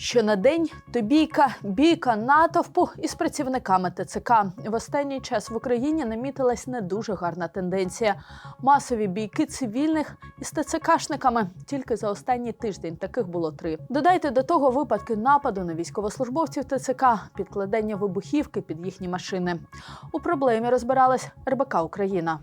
Що на день то бійка, бійка натовпу із працівниками ТЦК. В останній час в Україні намітилась не дуже гарна тенденція. Масові бійки цивільних із ТЦКшниками. Тільки за останній тиждень таких було три. Додайте до того випадки нападу на військовослужбовців ТЦК, підкладення вибухівки під їхні машини. У проблемі розбиралась РБК Україна.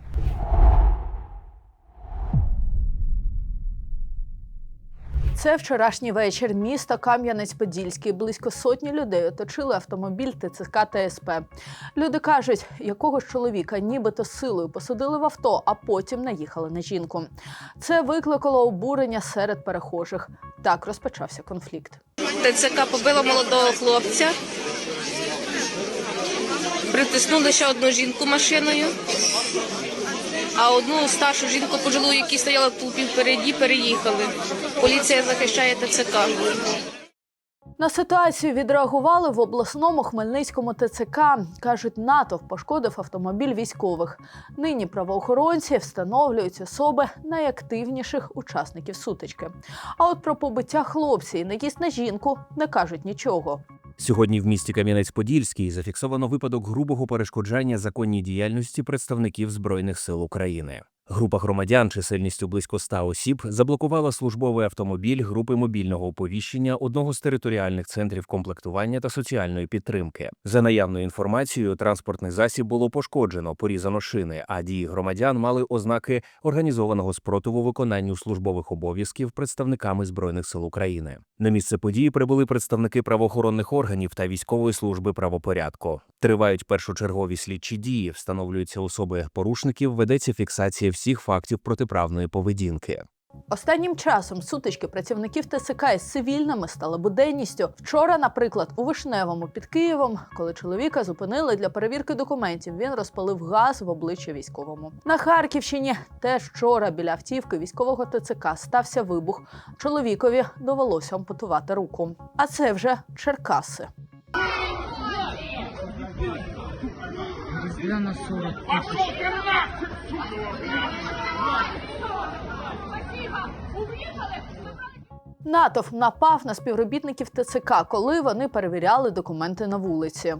Це вчорашній вечір. Місто Кам'янець-Подільський. Близько сотні людей оточили автомобіль ТЦК та СП. Люди кажуть, якогось чоловіка нібито силою посадили в авто, а потім наїхали на жінку. Це викликало обурення серед перехожих. Так розпочався конфлікт. ТЦК побила молодого хлопця. Притиснули ще одну жінку машиною, а одну старшу жінку пожилу, яка стояла в толпі впереді, переїхали. Поліція захищає ТЦК. На ситуацію відреагували в обласному Хмельницькому ТЦК. кажуть, натовп пошкодив автомобіль військових. Нині правоохоронці встановлюють особи найактивніших учасників сутички. А от про побиття хлопця і наїзд на жінку не кажуть нічого. Сьогодні в місті Кам'янець-Подільський зафіксовано випадок грубого перешкоджання законній діяльності представників Збройних сил України. Група громадян чисельністю близько 100 осіб заблокувала службовий автомобіль групи мобільного оповіщення одного з територіальних центрів комплектування та соціальної підтримки. За наявною інформацією, транспортний засіб було пошкоджено, порізано шини, а дії громадян мали ознаки організованого спротиву виконанню службових обов'язків представниками збройних сил України. На місце події прибули представники правоохоронних органів та військової служби правопорядку. Тривають першочергові слідчі дії, встановлюються особи порушників, ведеться фіксація всіх фактів протиправної поведінки. Останнім часом сутички працівників ТСК із цивільними стали буденністю. Вчора, наприклад, у Вишневому під Києвом, коли чоловіка зупинили для перевірки документів, він розпалив газ в обличчя військовому. На Харківщині теж вчора біля автівки військового ТЦК стався вибух. Чоловікові довелося ампутувати руку. А це вже Черкаси. Різдвяна 40 тисяч. Натовп напав на співробітників ТЦК, коли вони перевіряли документи на вулиці.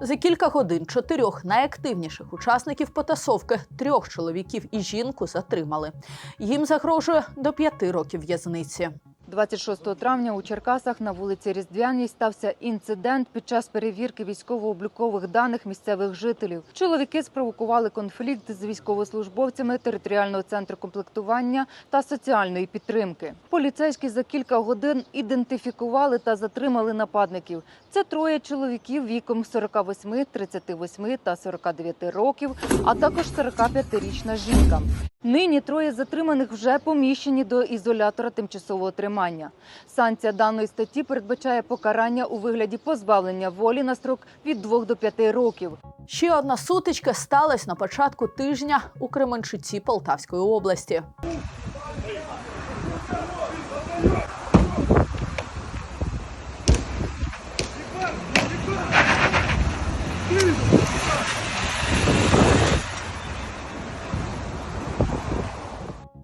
За кілька годин чотирьох найактивніших учасників потасовки трьох чоловіків і жінку затримали. Їм загрожує до п'яти років в'язниці. 26 травня у Черкасах на вулиці Різдвяній стався інцидент під час перевірки військово-облікових даних місцевих жителів. Чоловіки спровокували конфлікт з військовослужбовцями територіального центру комплектування та соціальної підтримки. Поліцейські за кілька годин ідентифікували та затримали нападників. Це троє чоловіків віком 48, 38 та 49 років, а також 45-річна жінка. Нині троє затриманих вже поміщені до ізолятора тимчасового тримання. Санкція даної статті передбачає покарання у вигляді позбавлення волі на строк від 2 до 5 років. Ще одна сутичка сталася на початку тижня у Кременчуці Полтавської області.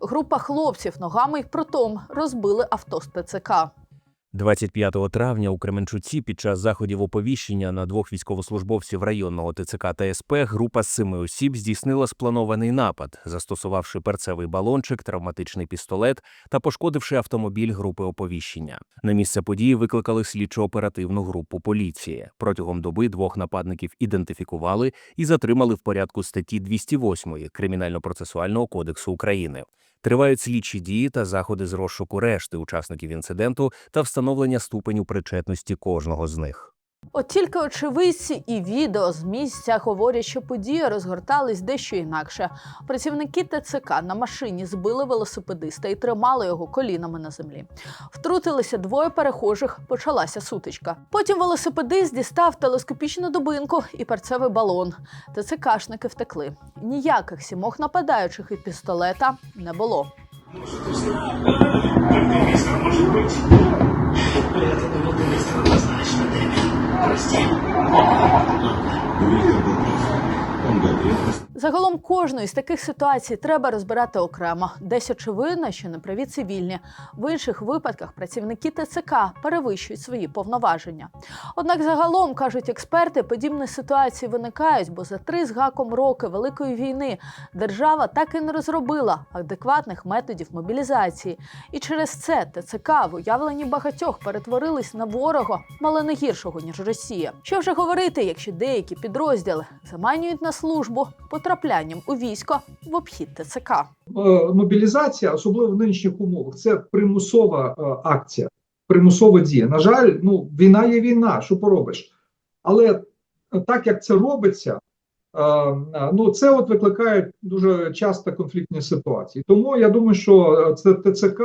Група хлопців ногами й прутом розбили авто з ТЦК. 25 травня у Кременчуці під час заходів оповіщення на двох військовослужбовців районного ТЦК та СП група з семи осіб здійснила спланований напад, застосувавши перцевий балончик, травматичний пістолет та пошкодивши автомобіль групи оповіщення. На місце події викликали слідчо-оперативну групу поліції. Протягом доби двох нападників ідентифікували і затримали в порядку статті 208 Кримінально-процесуального кодексу України. Тривають слідчі дії та заходи з розшуку решти учасників інциденту та встановлення ступеню причетності кожного з них. От тільки очевидці і відео з місця говорять, що події розгортались дещо інакше. Працівники ТЦК на машині збили велосипедиста і тримали його колінами на землі. Втрутилися двоє перехожих, почалася сутичка. Потім велосипедист дістав телескопічну дубинку і перцевий балон. ТЦКшники втекли. Ніяких сімох нападаючих і пістолета не було. Може бути. придется доводились Загалом кожну із таких ситуацій треба розбирати окремо. Десь очевидно, що неправі цивільні. В інших випадках працівники ТЦК перевищують свої повноваження. Однак, загалом кажуть експерти, подібні ситуації виникають, бо за три з гаком роки великої війни держава так і не розробила адекватних методів мобілізації. І через це ТЦК в уявленні багатьох перетворились на ворога, мало не гіршого ніж Росія. Що вже говорити, якщо деякі підрозділи заманюють на службу потраплянням у військо в обхід ТЦК. Е, мобілізація, особливо в нинішніх умовах, це примусова е, акція, примусова дія. На жаль, ну війна є війна, що поробиш. Але так як це робиться, е, е, ну це от викликає дуже часто конфліктні ситуації. Тому я думаю, що це ТЦК,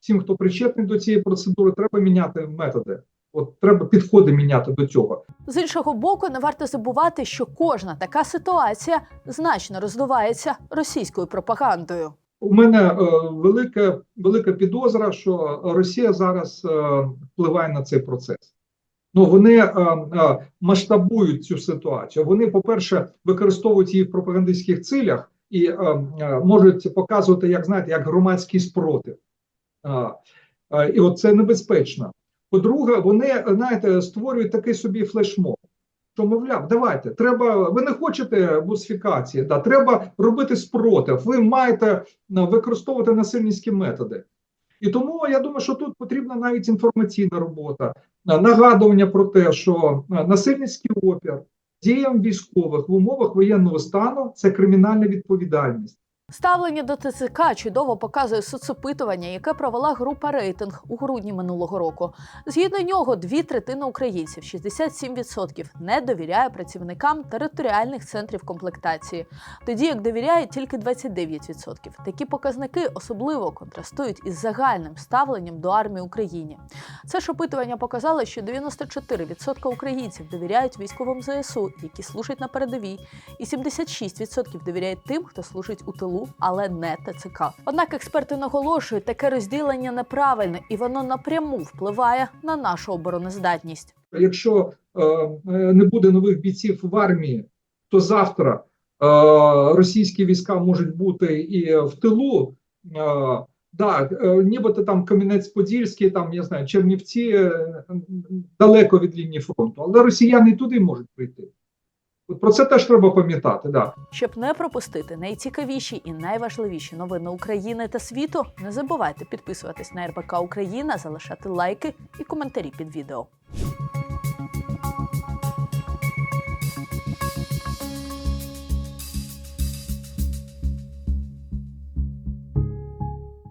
всім, хто причетний до цієї процедури, треба міняти методи. От треба підходи міняти до цього. З іншого боку, не варто забувати, що кожна така ситуація значно роздувається російською пропагандою. У мене е, велика, велика підозра, що Росія зараз е, впливає на цей процес. Ну вони е, е, масштабують цю ситуацію. Вони, по-перше, використовують її в пропагандистських цілях і е, е, можуть показувати, як знаєте, як громадський спротив. Е, е, і от це небезпечно. По-друге, вони знаєте, створюють такий собі флешмоб. Що, мовляв, давайте, треба, ви не хочете бусифікації, да, треба робити спротив, ви маєте е, використовувати насильницькі методи. І тому я думаю, що тут потрібна навіть інформаційна робота, е, нагадування про те, що е, насильницький опір діям військових в умовах воєнного стану це кримінальна відповідальність. Ставлення до ТЦК чудово показує соцопитування, яке провела група рейтинг у грудні минулого року. Згідно нього, дві третини українців, 67%, не довіряє працівникам територіальних центрів комплектації, тоді як довіряють тільки 29%. Такі показники особливо контрастують із загальним ставленням до армії Україні. Це ж опитування показало, що 94% українців довіряють військовим ЗСУ, які служать на передовій, і 76% довіряють тим, хто служить у тилу, але не ТЦК. Однак експерти наголошують, таке розділення неправильне і воно напряму впливає на нашу обороноздатність. Якщо е, не буде нових бійців в армії, то завтра е, російські війська можуть бути і в тилу. Е, да, е, нібито там Кам'янець-Подільський, там я знаю, Чернівці е, далеко від лінії фронту, але росіяни туди можуть прийти. От про це теж треба пам'ятати. Да. Щоб не пропустити найцікавіші і найважливіші новини України та світу, не забувайте підписуватись на РБК Україна, залишати лайки і коментарі під відео.